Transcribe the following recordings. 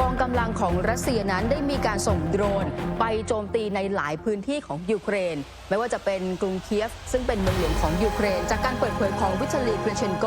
กองกำลังของรัสเซียนั้นได้มีการส่งโดรน ไปโจมตีในหลายพื้นที่ของยูเครนไม่ว่าจะเป็นกรุงเคียฟ ซึ่งเป็นเมืองหลวงของยูเครน จากการเปิดเผยของวิชลีเครเชนโก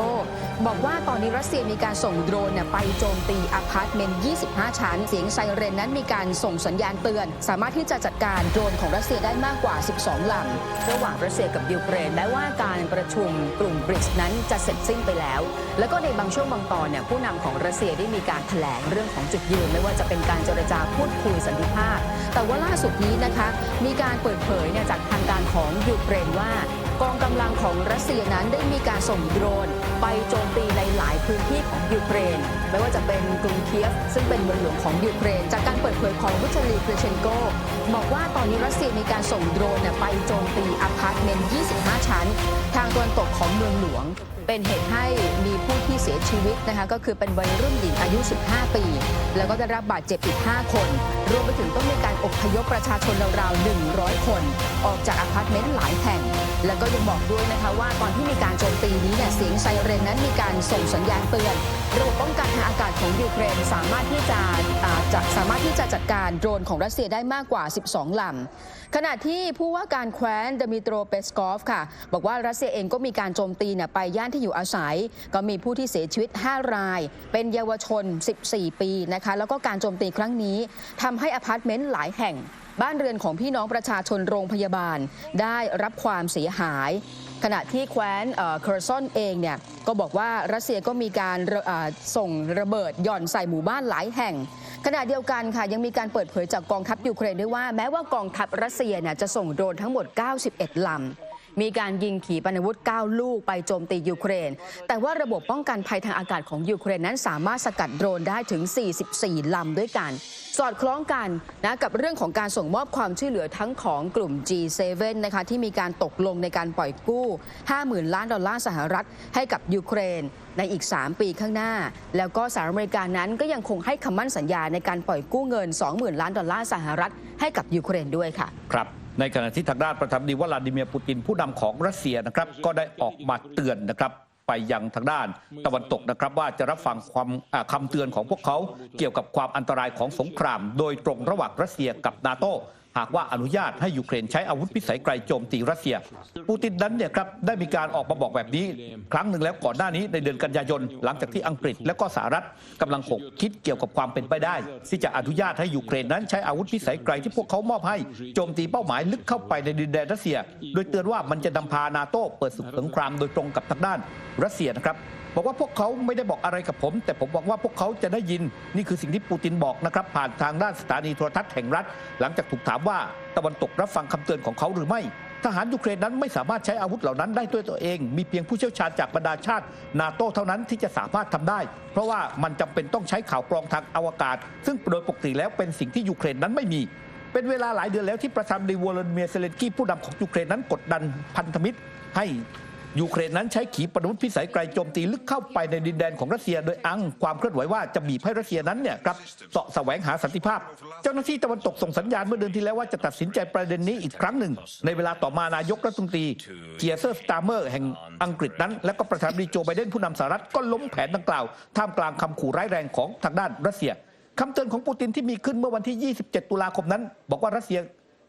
บอกว่าตอนนี้รัสเซียมีการส่งโดรนไปโจมตีอพาร์ตเมนต์ 25 ชั้น เสียงไซเรนนั้นมีการส่งสัญญาณเตือน สามารถที่จะจัดการโดรนของรัสเซียได้มากกว่า 12 ลำระหว่างรัสเซียกับยูเครนแม้ว่าการประชุมกลุ่มบริกส์นั้นจะเสร็จสิ้นไปแล้ว แล้วก็ในบางช่วงบางตอนเนี่ยผู้นำของรัสเซียได้มีการแถลงเรื่องของจุดยืนไม่ว่าจะเป็นการเจรจาพูดคุยสันติภาพ แต่ว่าล่าสุดนี้นะคะ มีการเปิดเผยเนี่ยจากทางการของยูเครนว่า กองกำลังของรัสเซียนั้นได้มีการส่งโดรน ไปโจมตีในหลายพื้นที่ของยูเครน ไม่ว่าจะเป็นกรุงเคียฟ ซึ่งเป็นเมืองหลวงของยูเครน จากการเปิดเผยของวิชลีเครเชนโก บอกว่าตอนนี้รัสเซียมีการส่งโดรนไปโจมตีอพาร์ตเมนต์ 25 ชั้น ทางตะวันตกของเมืองหลวง เป็นเหตุให้มีผู้ที่เสียชีวิตนะคะก็คือเป็นวัยรุ่นหญิงอายุ 15 ปี แล้วก็ได้รับบาดเจ็บอีก 5 คน รวมไปถึงต้องมีการอพยพประชาชนราวๆ 100 คน ออกจากอพาร์ตเมนต์หลายแห่งแล้วก็ยังบอกด้วยนะคะว่าตอนที่มีการโจมตีนี้เนี่ยเสียงไซเรนนั้นมีการส่งสัญญาณเตือนระบบป้องกันทางอากาศของยูเครนสามารถที่จะจะสามารถที่จะจัดการโดรนของรัสเซียได้มากกว่า 12 ลำ ขณะที่ผู้ว่าการแคว้นเดมิโตรเปสกอฟค่ะ บอกว่ารัสเซียเองก็มีการโจมตีเนี่ยไปย่านที่อยู่อาศัย ก็มีผู้ที่เสียชีวิต 5 ราย เป็นเยาวชน 14 ปีนะคะแล้วก็การโจมตีครั้งนี้ทำให้อพาร์ตเมนต์หลายแห่ง บ้านเรือนของพี่น้องประชาชนโรงพยาบาลได้รับความเสียหาย ขณะที่แคว้นเคอร์ซอนเองเนี่ยก็บอกว่ารัสเซียก็มีการส่งระเบิดหย่อนใส่หมู่บ้านหลายแห่งขณะเดียวกันค่ะยังมีการเปิดเผยจากกองทัพยูเครนด้วยว่าแม้ว่ากองทัพรัสเซียเนี่ยจะส่งโดรนทั้งหมด 91 ลำ มีการยิงขีปนาวุธ 9 ลูกไปโจมตียูเครน แต่ว่าระบบป้องกันภัยทางอากาศของยูเครนนั้นสามารถสกัดโดรนได้ถึง 44 ลำด้วยกัน สอดคล้องกันนะกับเรื่องของการส่งมอบความช่วยเหลือทั้งของกลุ่ม G7 นะคะที่มีการตกลงในการปล่อยกู้ 50,000 ล้านดอลลาร์สหรัฐให้กับยูเครนในอีก 3 ปีข้างหน้า แล้วก็สหรัฐอเมริกานั้นก็ยังคงให้คำมั่นสัญญาในการปล่อยกู้เงิน 20,000 ล้านดอลลาร์สหรัฐให้กับยูเครนด้วยค่ะ ครับ ในขณะที่ทางด้านประธานาธิบดีวลาดิเมียร์ปูตินผู้นำของรัสเซียนะครับก็ได้ออกมาเตือนนะครับไปยังทางด้านตะวันตกนะครับ ว่าจะรับฟังความอ่าคำเตือนของพวกเขา เกี่ยวกับความอันตรายของสงคราม โดยตรงระหว่างรัสเซียกับนาโต หากว่าอนุญาตให้ยูเครนใช้อาวุธพิสัยไกลโจมตีรัสเซีย ปูตินนั้นเนี่ยครับได้มีการออกมาบอกแบบนี้ ครั้งหนึ่งแล้วก่อนหน้านี้ในเดือนกันยายน หลังจากที่อังกฤษและก็สหรัฐกำลังขบคิดเกี่ยวกับความเป็นไปได้ ที่จะอนุญาตให้ยูเครนนั้นใช้อาวุธพิสัยไกลที่พวกเขามอบให้โจมตีเป้าหมายลึกเข้าไปในดินแดนรัสเซีย โดยเตือนว่ามันจะนำพานาโต้เปิดศึกสงครามโดยตรงกับทางด้านรัสเซียนะครับ บอกว่าพวกเขาไม่ได้บอกอะไรกับผม แต่ผมหวังว่าพวกเขาจะได้ยินนี่คือสิ่งที่ปูตินบอกนะครับ ผ่านทางด้านสถานีโทรทัศน์แห่งรัฐ หลังจากถูกถามว่าตะวันตกรับฟังคำเตือนของเขาหรือไม่ทหารยูเครนนั้นไม่สามารถใช้อาวุธเหล่านั้นได้ด้วยตัวเอง มีเพียงผู้เชี่ยวชาญจากบรรดาชาติ นาโตเท่านั้นที่จะสามารถทำได้ เพราะว่ามันจำเป็นต้องใช้ข่าวกรองทางอวกาศ ซึ่งโดยปกติแล้วเป็นสิ่งที่ยูเครนนั้นไม่มีเป็นเวลาหลายเดือนแล้วที่ประธานาธิบดีวลาดิเมียเซเลนกี้ผู้นำของยูเครนนั้นกดดันพันธมิตรให้ ยูเครนนั้นใช้ขีปนาวุธพิสัยไกลโจมตีลึกเข้าไปในดินแดนของรัสเซียโดยอ้างความเคลื่อนไหวว่าจะบีบให้รัสเซียนั้นเนี่ยครับเสาะแสวงหาสันติภาพ เจ้าหน้าที่ตะวันตกส่งสัญญาณเมื่อเดือนที่แล้วว่าจะตัดสินใจประเด็นนี้อีกครั้งหนึ่ง ในเวลาต่อมานายกรัฐมนตรีเกียร์เซอร์สตาร์เมอร์แห่งอังกฤษนั้น และก็ประธานาธิบดีโจไบเดนผู้นำสหรัฐก็ล้มแผนดังกล่าวท่ามกลางคำขู่ร้ายแรงของทางด้านรัสเซียคำเตือนของปูตินที่มีขึ้นเมื่อวันที่ 27 ตุลาคมนั้น บอกว่ารัสเซีย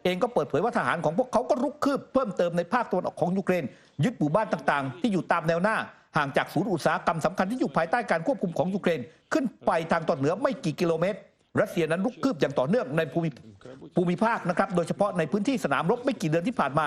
เองก็เปิดเผยว่าทหารของพวกเขาก็รุกคืบเพิ่มเติมในภาคตะวันออกของยูเครน ยึดหมู่บ้านต่างๆ ที่อยู่ตามแนวหน้า ห่างจากศูนย์อุตสาหกรรมสำคัญที่อยู่ภายใต้การควบคุมของยูเครน ขึ้นไปทางตอนเหนือไม่กี่กิโลเมตร รัสเซียนั้นรุกคืบอย่างต่อเนื่องในภูมิภูมิภาคนะครับโดยเฉพาะในพื้นที่สนามรบไม่กี่เดือนที่ผ่านมา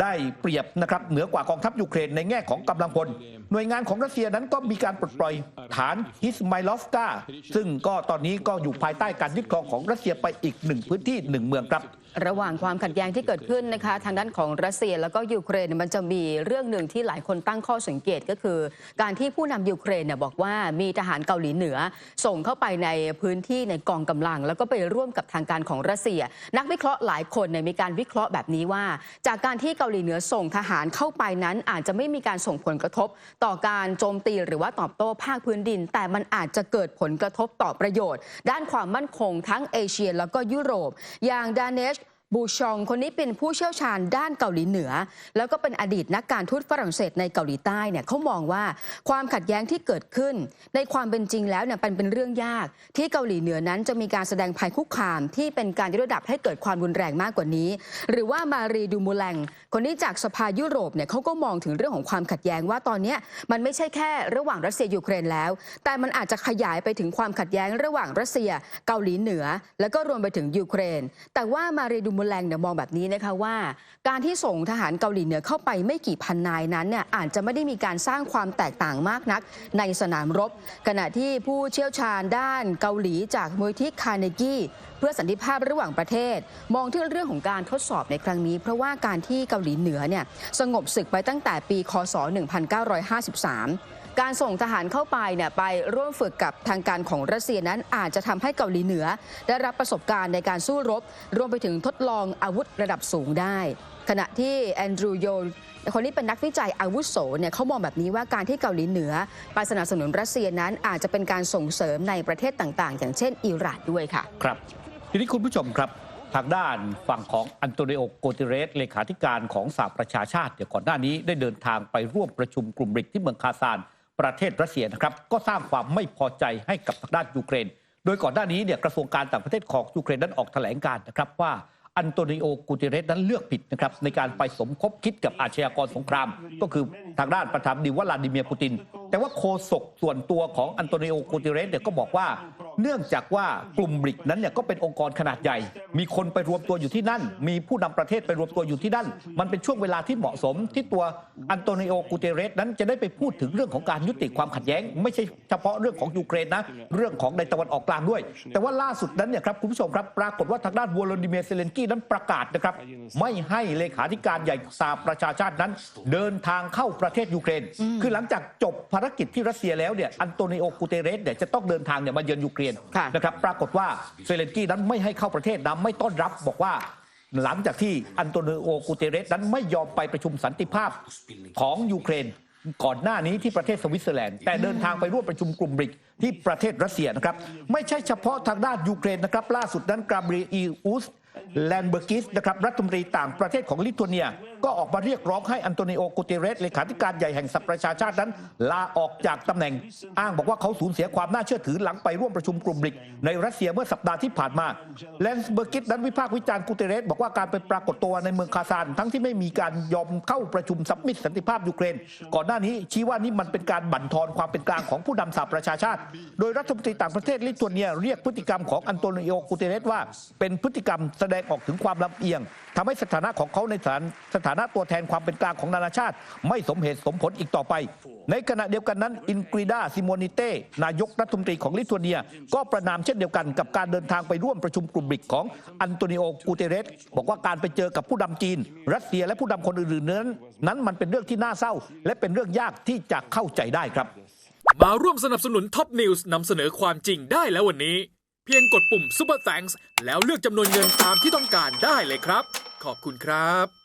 ได้เปรียบนะครับเหนือกว่ากองทัพยูเครนในแง่ของกำลังพล หน่วยงานของรัสเซียนั้นก็มีการปลดปล่อยฐานฮิสไมลอฟกาซึ่งก็ตอนนี้ก็อยู่ภายใต้การยึดครองของรัสเซียไปอีกหนึ่งพื้นที่หนึ่งเมืองครับระหว่างความขัดแย้งที่เกิดขึ้นนะคะ ทางด้านของรัสเซียแล้วก็ยูเครนมันจะมีเรื่องหนึ่งที่หลายคนตั้งข้อสังเกตก็คือ การที่ผู้นำยูเครนเนี่ยบอกว่ามีทหารเกาหลีเหนือ ส่งเข้าไปในพื้นที่ในกองกำลัง แล้วก็ไปร่วมกับทางการของรัสเซีย นักวิเคราะห์หลายคนเนี่ยมีการวิเคราะห์แบบนี้ว่า จากการที่เกาหลีเหนือส่งทหารเข้าไปนั้นอาจจะไม่มีการส่งผลกระทบต่อการโจมตีหรือว่าตอบโต้ภาคพื้นดิน แต่มันอาจจะเกิดผลกระทบต่อประโยชน์ ด้านความมั่นคงทั้งเอเชียแล้วก็ยุโรป อย่างดานเนช บูชองคนนี้เป็นผู้เชี่ยวชาญด้านเกาหลีเหนือ แล้วก็เป็นอดีตนักการทูตฝรั่งเศสในเกาหลีใต้เนี่ยเขามองว่าความขัดแย้งที่เกิดขึ้น ในความเป็นจริงแล้วเนี่ยมันเป็นเรื่องยาก ที่เกาหลีเหนือนั้นจะมีการแสดงภัยคุกคาม ที่เป็นการยกระดับให้เกิดความรุนแรงมากกว่านี้ หรือว่ามารีดูมูแลงคนนี้จากสภายุโรปเนี่ยเขาก็มองถึงเรื่องของความขัดแย้งว่าตอนนี้มันไม่ใช่แค่ระหว่างรัสเซียยูเครนแล้ว แต่มันอาจจะขยายไปถึงความขัดแย้งระหว่างรัสเซีย เกาหลีเหนือ แล้วก็รวมไปถึงยูเครน แต่ว่ามารีดูมูแลงเนี่ยมองแบบนี้นะคะว่า การที่ส่งทหารเกาหลีเหนือเข้าไปไม่กี่พันนายนั้นเนี่ยอาจจะไม่ได้มีการสร้างความแตกต่างมากนักในสนามรบ ขณะที่ผู้เชี่ยวชาญด้านเกาหลีจากมูลที่คาร์เนกี้เพื่อสันติภาพระหว่างประเทศ มองที่เรื่องของการทดสอบในครั้งนี้ เพราะว่าการที่เกาหลีเหนือเนี่ยสงบศึกไปตั้งแต่ปี คศ 1953 การส่งทหารเข้าไปเนี่ยไปร่วมฝึกกับทางการของรัสเซียนั้นอาจจะทำให้เกาหลีเหนือ ได้รับประสบการณ์ในการสู้รบ รวมไปถึงทดลองอาวุธระดับสูงได้ ขณะที่แอนดรูโยคนนี้เป็นนักวิจัยอาวุโสเนี่ยเขามองแบบนี้ว่าการที่เกาหลีเหนือไปสนับสนุนรัสเซียนั้นอาจจะเป็นการส่งเสริมในประเทศต่างๆ อย่างเช่นอิหร่านด้วยค่ะ ครับ ทีนี้คุณผู้ชมครับ ทางด้านฝั่งของอันโตนิโอโกเตเรสเลขาธิการของสหประชาชาติเดี๋ยวก่อนหน้านี้ได้เดินทางไปร่วมประชุมกลุ่มบริกที่เมืองคาซาน ประเทศรัสเซียนะครับก็สร้างความไม่พอใจให้กับทางด้านยูเครน โดยก่อนหน้านี้เนี่ยกระทรวงการต่างประเทศของยูเครนนั้นออกแถลงการนะครับว่าอันโตนิโอกูติเรสนั้นเลือกผิดนะครับในการไปสมคบคิดกับอาชญากรสงคราม ก็คือทางด้านประธานดิวลาดิเมียร์ปูติน แต่ว่าโคศกส่วนตัวของอันโตนิโอกูติเรสเนี่ยก็บอกว่า เนื่องจากว่ากลุ่มบริกนั้นเนี่ยก็เป็นองค์กรขนาดใหญ่ มีคนไปรวมตัวอยู่ที่นั่น มีผู้นำประเทศไปรวมตัวอยู่ที่นั่น มันเป็นช่วงเวลาที่เหมาะสม ที่ตัวอันโตนิโอกูเตเรสนั้นจะได้ไปพูดถึงเรื่องของการยุติความขัดแย้ง ไม่ใช่เฉพาะเรื่องของยูเครนนะ เรื่องของในตะวันออกกลางด้วย แต่ว่าล่าสุดนั้นเนี่ยครับคุณผู้ชมครับปรากฏว่าทางด้านวโลดิเมียเซเลนกี้นั้นประกาศนะครับไม่ให้เลขาธิการใหญ่สหประชาชาตินั้น เดินทางเข้าประเทศยูเครน คือหลังจากจบภารกิจที่รัสเซียแล้วเนี่ยอันโตนิโอกูเตเรสเนี่ยจะต้องเดินทางเนี่ยมาเยือนยูเครนค่ะ นะครับปรากฏว่าเซเลนสกี้นั้นไม่ให้เข้าประเทศนะไม่ต้อนรับบอกว่า หลังจากที่อันโตนิโอกูเตเรสนั้นไม่ยอมไปประชุมสันติภาพของยูเครน ก่อนหน้านี้ที่ประเทศสวิตเซอร์แลนด์แต่เดินทางไปร่วมประชุมกลุ่มบริกที่ประเทศรัสเซียนะครับไม่ใช่เฉพาะทางด้านยูเครนนะครับล่าสุดนั้นกราบรีอีอุสแลนเบอร์กิสนะครับรัฐมนตรีต่างประเทศของลิทัวเนีย ก็ออกมาเรียกร้องให้อันโตนิโอกูเตเรสเลขาธิการใหญ่แห่งสหประชาชาตินั้น ลาออกจากตำแหน่ง อ้างบอกว่าเขาสูญเสียความน่าเชื่อถือหลังไปร่วมประชุมกลุ่มบริก ในรัสเซียเมื่อสัปดาห์ที่ผ่านมาแลนสเบอร์กิสนั้นวิพากษ์วิจารณ์กูเตเรสบอกว่าการไปปรากฏตัวในเมืองคาซานทั้งที่ไม่มีการยอมเข้าประชุมสัมมิตสันติภาพยูเครน ก่อนหน้านี้ชี้ว่านี่มันเป็นการบั่นทอนความเป็นกลางของผู้นำสหประชาชาติ โดยรัฐมนตรีต่างประเทศลิทัวเนียเรียกพฤติกรรมของอันโตนิโอกูเตเรสว่า เป็นพฤติกรรมแสดงออกถึงความลำเอียงทำให้สถานะของเขาในฐานสถานะตัวแทนความเป็นกลางของนานาชาติ ไม่สมเหตุสมผลอีกต่อไป ในขณะเดียวกันนั้น อินกรีดาซิโมนิเต้นายกรัฐมนตรีของลิทัวเนีย ก็ประนามเช่นเดียวกันกับการเดินทางไปร่วมประชุมกลุ่มบริกของอันโตนิโอกูเตเรสบอกว่าการไปเจอกับผู้นำจีน รัสเซียและผู้นำคนอื่นๆนั้นนั้นมันเป็นเรื่องที่น่าเศร้า และเป็นเรื่องยากที่จะเข้าใจได้ครับ มาร่วมสนับสนุนท็อปนิวส์นำเสนอความจริงได้แล้ววันนี้ เพียงกดปุ่ม Super Thanks แล้วเลือกจำนวนเงินตามที่ต้องการได้เลยครับ ขอบคุณครับ